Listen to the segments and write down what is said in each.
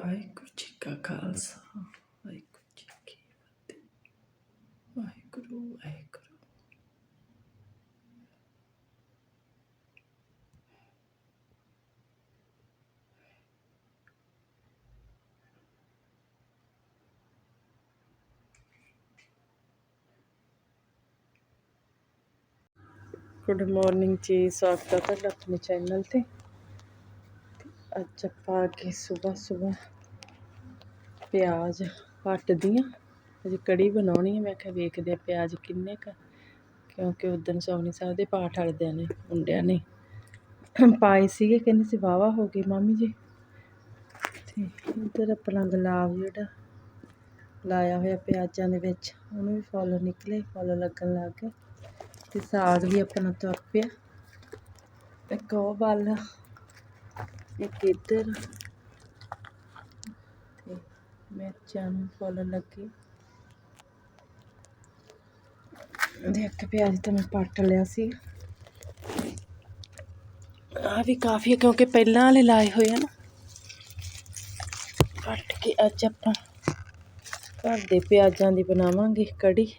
ਵਾਹਿਗੁਰੂ ਜੀ ਕਾ ਖਾਲਸਾ ਵਾਹਿਗੁਰੂ ਜੀ ਕੀ ਫਤਿਹ Waheguru Waheguru good morning ਜੀ ਸਵਾਗਤ ਹੈ ਤੁਹਾਡਾ ਆਪਣੇ ਚੈਨਲ ਤੇ ਤੇ ਅੱਜ ਆਪਾਂ ਅੱਗੇ ਸਵੇਰ ਸਵੇਰ ਪਿਆਜ਼ ਕੱਟਦੀ ਹਾਂ ਅੱਜ ਕੜੀ ਬਣਾਉਣੀ ਹੈ ਮੈਂ ਕਿਹਾ ਵੇਖਦੇ ਆ ਪਿਆਜ਼ ਕਿੰਨੇ ਕ ਕਿਉਂਕਿ ਉਦੋਂ ਸੋਹਣੀ ਸਾਹਿਬ ਦੇ ਪਾਠ ਵਾਲਿਆਂ ਨੇ, ਮੁੰਡਿਆਂ ਨੇ ਪਾਏ ਸੀਗੇ। ਕਹਿੰਦੇ ਸੀ ਵਾਵਾ ਹੋ ਗਈ ਮਾਮੀ ਜੀ। ਤੇ ਇੱਧਰ ਆਪਣਾ ਗੁਲਾਬ ਜਿਹੜਾ ਲਾਇਆ ਹੋਇਆ ਪਿਆਜ਼ਾਂ ਦੇ ਵਿੱਚ, ਉਹਨੂੰ ਵੀ ਫੁੱਲ ਨਿਕਲੇ, ਫੁੱਲ ਲੱਗਣ ਲੱਗ ਗਏ। ਤੇ ਸਾਗ ਵੀ ਆਪਣਾ ਤੁਰ ਪਿਆ। ਇੱਕ ਉਹ ਵੱਲ ਇੱਕ ਇੱਧਰ ਤੇ ਮਿਰਚਾਂ ਨੂੰ ਫੁੱਲ ਲੱਗੇ ਦੇਖ ਪਿਆਜ਼ ਤਾਂ ਮੈਂ ਪੱਟ ਲਿਆ ਸੀ ਆ ਵੀ ਕਾਫੀ ਹੈ ਕਿਉਂਕਿ ਪਹਿਲਾਂ ਵਾਲੇ ਲਾਏ ਹੋਏ ਆ ਨਾ ਕੱਟ ਕੇ ਅੱਜ ਆਪਾਂ ਘਰ ਦੇ ਪਿਆਜ਼ਾਂ ਦੀ ਬਣਾਵਾਂਗੇ ਕੜੀ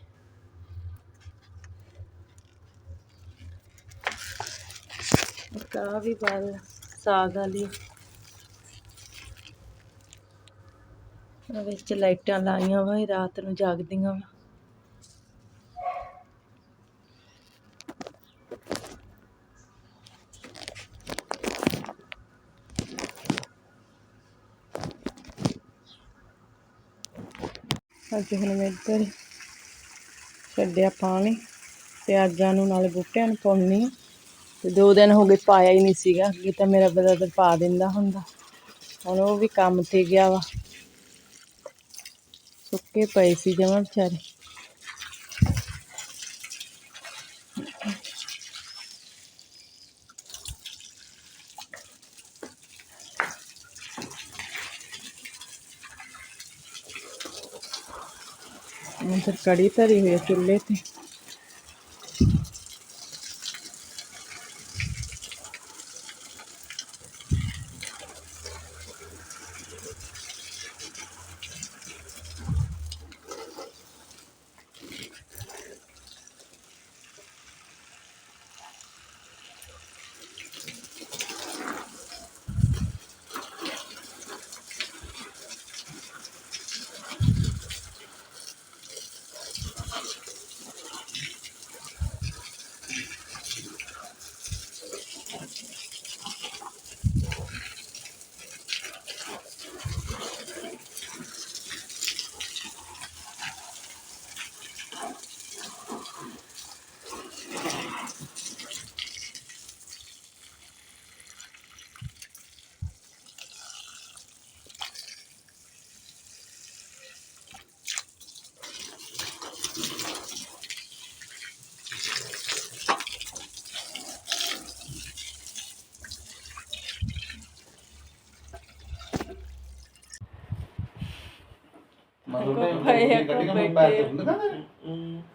ਕਾ ਵੀ ਬਾਲ ਸਾਗ ਵਾਲੀ। ਵਿੱਚ ਲਾਈਟਾਂ ਲਾਈਆਂ ਵਾ ਰਾਤ ਨੂੰ ਜਾਗਦੀਆਂ ਵਾ। ਅੱਜ ਹੁਣ ਮੈਂ ਇੱਧਰ ਛੱਡਿਆ ਪਾਣੀ ਪਿਆਜ਼ਾਂ ਨੂੰ ਨਾਲੇ ਬੂਟਿਆਂ ਨੂੰ ਪਾਉਣੀ ਤੇ ਦੋ ਦਿਨ ਹੋ ਗਏ ਪਾਇਆ ਹੀ ਨਹੀਂ ਸੀਗਾ ਅੱਗੇ ਤਾਂ ਮੇਰਾ ਬ੍ਰਦਰ ਪਾ ਦਿੰਦਾ ਹੁੰਦਾ। ਹੁਣ ਉਹ ਵੀ ਕੰਮ ਤੇ ਗਿਆ ਵਾ। ਸੁੱਕੇ ਪਏ ਸੀ ਜਮਾਂ ਵਿਚਾਰੇ। ਹੁਣ ਫਿਰ ਕੜੀ ਧਰੀ ਹੋਈ ਆ ਚੁੱਲ੍ਹੇ ਤੇ।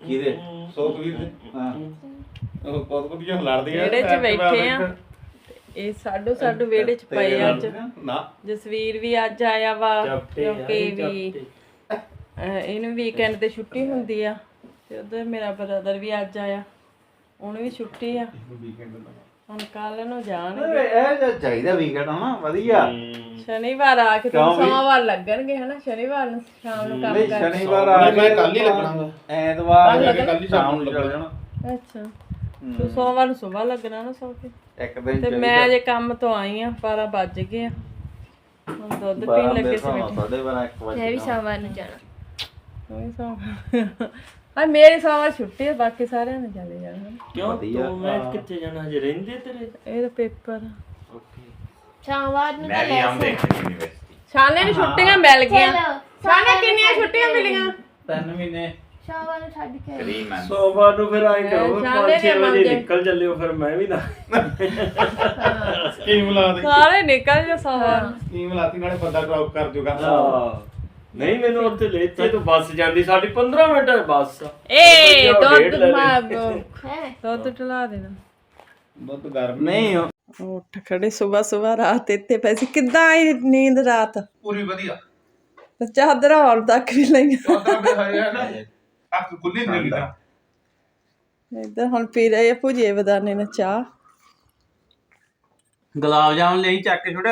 ਕਿਹਦੇ? ਸੋਖਵੀਰ ਦੇ। ਹਾਂ। ਉਹ ਬਹੁਤ ਵਧੀਆ ਲੜਦੀ ਆ। ਵਿਹੜੇ 'ਚ ਬੈਠੇ ਆ। ਇਹ ਸਾਡੋ ਸਾਡੋ ਵਿਹੜੇ 'ਚ ਪਏ ਆ। ਅੱਜ ਨਾ। ਜਸਵੀਰ ਵੀ ਅੱਜ ਆਇਆ ਵਾ ਕਿਉਂਕਿ ਵੀ। ਅਹ ਇਹਨੂੰ ਵੀਕਐਂਡ ਤੇ ਛੁੱਟੀ ਹੁੰਦੀ ਆ। ਤੇ ਉਧਰ ਮੇਰਾ ਬ੍ਰਦਰ ਵੀ ਅੱਜ ਆਇਆ। ਉਹਨੂੰ ਵੀ ਛੁੱਟੀ ਆ। ਹੁਣ ਕੱਲ ਨੂੰ ਜਾਣਗੇ। ਇਹ ਜਿਹਾ ਚਾਹੀਦਾ ਵੀਕਐਂਡ ਹਨਾ ਵਧੀਆ। ਸ਼ਨੀਵਾਰ ਆ ਕੇ ਕਿਉਂ ਤੁਹਾਨੂੰ ਵੀ? ਸੋਮਵਾਰ ਲੱਗਣਗੇ ਹਨਾ ਸ਼ਨੀਵਾਰ ਨੂੰ ਸ਼ਾਮ ਨੂੰ ਕੰਮ ਨਹੀਂ ਕਰ ਸ਼ਨੀਵਾਰ ਆ ਮੈਂ ਕੱਲ੍ਹ ਹੀ ਲੱਗਣਾ ਐਤਵਾਰ ਕੱਲ੍ਹ ਲੱਗਣਾ? ਕੱਲ ਹੀ ਸ਼ਾਮ ਨੂੰ ਚੱਲ ਜਾਣਾ ਅੱਛਾ। ਤੂੰ ਸੋਮਵਾਰ ਨੂੰ ਸਵੇਰ ਲੱਗਣਾ ਨਾ ਸੌ ਕੇ। ਇੱਕ ਦਿਨ ਤੇ ਮੈਂ ਜੇ ਕੰਮ ਤੋਂ ਆਈ ਆ 12 ਵੱਜ ਗਏ ਆ। ਹੁਣ ਦੁੱਧ ਪੀਣ ਲੱਗੇ ਸੀ ਬੈਠੇ ਸਾਡੇ ਬਣਾ ਇੱਕ ਵਜੇ ਮੈਂ ਵੀ ਸੋਮਵਾਰ ਨੂੰ ਜਾਣਾ। ਉਹੀ ਸੋਮਵਾਰ। ਆ ਮੇਰੀ ਸੋਮਵਾਰ ਛੁੱਟੀ ਆ ਬਾਕੀ ਸਾਰਿਆਂ ਨੇ ਚਲੇ ਜਾਣਾ। ਕਿਉਂ। ਤੂੰ ਮੈਂ ਕਿੱਥੇ ਜਾਣਾ? ਹਜੇ ਰਹਿੰਦੇ ਤੇਰੇ? ਇਹ ਤਾਂ ਪੇਪਰ ਸੋਮਵਾਰ ਨੂੰ ਮੈਂ ਵੀ ਆਉਂਦੇ ਯੂਨੀਵਰਸਿਟੀ ਸ਼ਾਲੇ ਨੂੰ ਛੁੱਟੀਆਂ ਮਿਲ ਗਈਆਂ। ਚਲੋ ਸ਼ਾਲੇ ਕਿੰਨੀਆਂ ਛੁੱਟੀਆਂ ਮਿਲੀਆਂ? ਤਿੰਨ ਮਹੀਨੇ। ਸੋਮਵਾਰ ਨੂੰ ਛੱਡ ਕੇ ਆਇਓ। 3 ਮੰਥ ਸੋਮਵਾਰ ਨੂੰ ਫਿਰ ਆਏ ਕਰੋ ਸ਼ਾਲੇ 5-6 ਦੇ ਵਜੇ ਮੰਗੇ। ਨਿਕਲ ਚੱਲਿਓ ਫਿਰ ਮੈਂ ਵੀ ਨਾ ਸਕੀਮ ਲਾ ਦੇ। ਸਾਰੇ ਨਿਕਲ ਜਾ ਸੋਮਵਾਰ ਨੂੰ। ਸਕੀਮ ਲਾਤੀ ਨਾਲੇ ਬੰਦਾ ਡ੍ਰੌਪ ਕਰ ਜੂਗਾ। ਨਹੀਂ ਮੈਨੂੰ ਉੱਥੇ ਲੈਤੇ ਤੋਂ ਬੱਸ ਜਾਂਦੀ ਸਾਡੀ 15 ਮਿੰਟ ਹੈ ਬੱਸ ਏ ਦੁੱਧ। ਮਾਗੋ ਹੈਂ। ਦੁੱਧ ਟਲਾ ਦੇਣਾ। ਬਹੁਤ ਗਰਮ ਨਹੀਂ ਉੱਠ ਖੜੇ ਸਵੇਰ ਸਵੇਰ ਰਾਤ ਇੱਥੇ ਪੈ ਸੀ। ਕਿੱਦਾਂ ਆਈ ਨੀਂਦ ਰਾਤ? ਪੂਰੀ ਵਧੀਆ। ਤੇ ਚਾਦਰਾਂ ਹਾਲ ਤੱਕ ਵੀ ਲਈਆਂ ਹੈ ਨਾ। ਨਹੀਂ ਇਦਾਂ ਹੁਣ ਪੀ ਰਹੇ ਆ ਭੁਜੇ ਬਦਾਨੇ ਨਾਲ ਚਾਹ। ਗੁਲਾਬ ਜਾਮਨ ਲਈ ਚੱਕ ਕੇ ਛੋੜ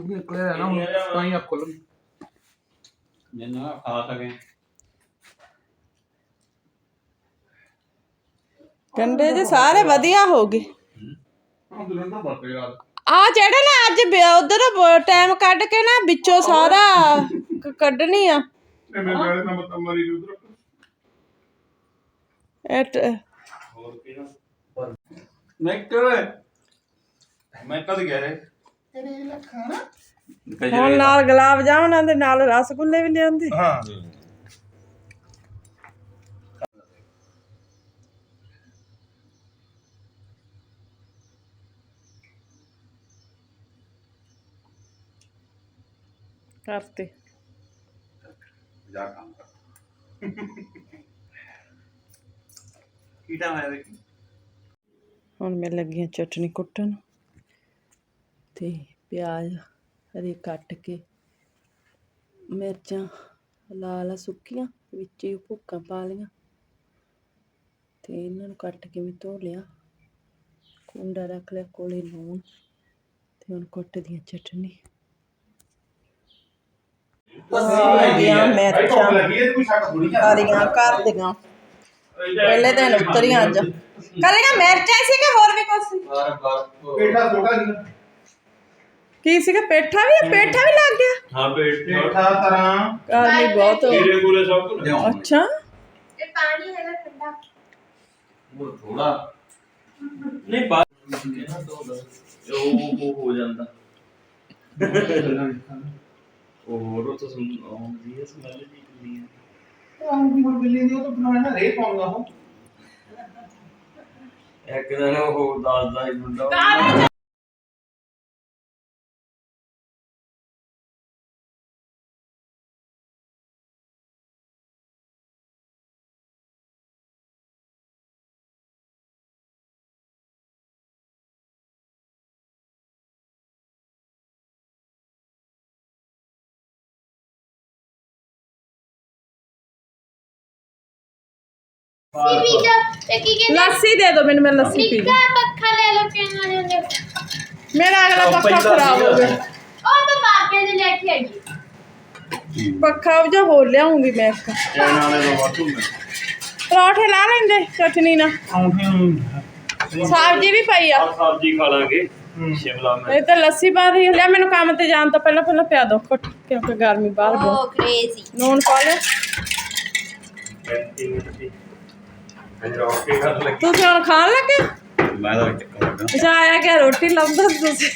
ਨਿਕਲੇ ਨਾ ਜਿੰਨਾ ਖਾ ਸਕੇ ਕੰਡੇ ਜੇ ਸਾਰੇ ਵਧੀਆ ਹੋ ਗਏ। ਦਾ ਬਰਤੇ ਆ ਜਿਹੜੇ ਨਾ ਅੱਜ ਉਧਰ ਟਾਈਮ ਕੱਢ ਕੇ ਨਾ ਵਿੱਚੋਂ ਸਾਰਾ ਕ- ਕੱਢਣੀ ਆ। ਮੈਂ ਬੈਠ ਨਾ ਮਤ ਮਰੀ ਉਧਰ ਇਹ ਟ- ਮੈਂ ਕਿਹੜੇ ਮੈਂ ਕਦ ਗਿਆ ਰੇ ਹੁਣ ਨਾਲ ਗੁਲਾਬ ਜਾਮਨਾਂ ਦੇ ਨਾਲ ਰਸਗੁੱਲੇ ਵੀ ਲਿਆਂਦੇ। ਹਾਂ। ਕਰਤੇ। ਜਾ ਕੰਮ ਕਰ ਕੀਟਾ ਹੋਇਆ ਵੇ। ਹੁਣ ਮੈਂ ਲੱਗੀ ਚਟਨੀ ਕੁੱਟਣ। ਤੇ ਪਿਆਜ਼ ਹਰੇ ਕੱਟ ਕੇ ਮਿਰਚਾਂ ਲਾਲ ਆ ਸੁੱਕੀਆਂ ਵਿੱਚ ਹੀ ਭੁੱਕਾਂ ਪਾ ਲਈਆਂ। ਤੇ ਇਹਨਾਂ ਨੂੰ ਕੱਟ ਕੇ ਮੈਂ ਧੋ ਲਿਆ। ਕੁੰਡਾ ਰੱਖ ਲਿਆ ਕੋਲੇ ਲੂਣ ਤੇ ਹੁਣ ਕੁੱਟਦੀ ਹਾਂ ਚਟਨੀ। ਹਰੀਆਂ ਮਿਰਚਾਂ ਹਰੀਆਂ ਘਰ ਦੀਆਂ। ਪਹਿਲੇ ਦਿਨ ਉਤਰੀਆਂ ਅੱਜ। ਕੱਲੀਆਂ ਮਿਰਚਾਂ ਸੀ ਕਿ ਹੋਰ ਵੀ ਕੁਝ ਸੀ? ਪੇਠਾ ਛੋਟਾ ਨਹੀਂ ਕੀ ਸੀਗਾ? ਪੇਠਾ ਵੀ ਪੇਠਾ ਵੀ ਲੱਗ ਗਿਆ? ਹਾਂ ਬੇਟ ਪੇਠਾ ਤਰਾਂ ਗਰਮੀ ਬਹੁਤ ਹੋ ਕੀੜੇ ਕੂੜੇ ਸਭ ਕੁਝ ਅੱਛਾ। ਇਹ ਪਾਣੀ ਹੈਗਾ ਠੰਡਾ। ਉਹ ਥੋੜਾ ਨਹੀਂ ਬਾਤ ਉਹ ਉਹ ਹੋ ਜਾਂਦਾ। ਉਹ ਰੋ ਤਾਂ ਸੁਣ ਆਉਂਦੀ ਹੈ ਸਮੈਲ ਜੀ ਕਿੰਨੀ ਹੈ ਆਉਂ ਵੀ ਹੁਣ ਬਿੱਲੀ ਦੀ ਉਹ ਤਾਂ ਬਣਾਉਣਾ ਰੇ ਪਾਉਂਗਾ ਉਹ। ਇੱਕ ਦਿਨ ਉਹ ਦੱਸਦਾ ਹੀ ਮੁੰਡਾ। ਪੀ ਜਾ। ਤੇ ਕੀ ਕਹਿੰਦੇ? ਲੱਸੀ ਦੇ ਦਿਓ ਮੈਨੂੰ ਮੈਂ ਲੱਸੀ ਪੀ ਨਿੱਕਾ ਲੂੰ ਪੱਖਾ ਲੈ ਲਓ ਕਿੰਨਾ ਦੇ ਹੁੰਦੇ ਮੇਰਾ ਅਗਲਾ ਪੱਖਾ ਖਰਾਬ ਹੋ ਗਿਆ। ਉਹ ਤਾਂ ਬਾਬੇ ਦੇ ਲੈ ਕੇ ਆਈ। ਪੱਖਾ ਉਹ ਜੋ ਹੋ ਲਿਆਉਂਗੀ ਮੈਂ ਇੱਕ। ਵਾਲੇ ਦਾ ਮੈਂ ਪਰੌਠੇ ਲਾ ਲੈਂਦੇ ਚਟਨੀ ਨਾਲ। ਸਬਜ਼ੀ ਵੀ ਪਈ ਆ। ਆਹ ਸਬਜ਼ੀ ਖਾ ਲਾਂਗੇ ਸ਼ਿਮਲਾ ਮਿਰਚ। ਇਹ ਤਾਂ ਲੱਸੀ ਪਾ ਰਹੀ ਲਿਆ ਮੈਨੂੰ ਕੰਮ ਤੇ ਜਾਣ ਤੋਂ ਪਹਿਲਾਂ ਪਹਿਲਾਂ ਪਿਆ ਦੋ ਘੁੱਟ ਕਿਉਂਕਿ ਗਰਮੀ ਬਾਹਰ ਬਹੁਤ। ਓ ਕ੍ਰੇਜ਼ੀ ਨੂਨ ਪਾ ਲੈ ਬੈਠੀ ਮਿੱਟੀ ਅੰਦਰ ਆ ਕੇ ਕਰ ਲੱਗੀ ਤੁਸੀਂ ਹੁਣ ਖਾਣ ਲੱਗੇ? ਮੈਂ ਤਾਂ ਚੱਕਰ ਲੱਗਾ। ਅੱਛਾ ਆਇਆ ਕਿ ਰੋਟੀ ਲੱਭਦਾ ਸੀ ਤੁਸੀਂ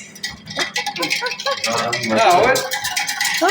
ਆ ਓਏ ਹਾਂ।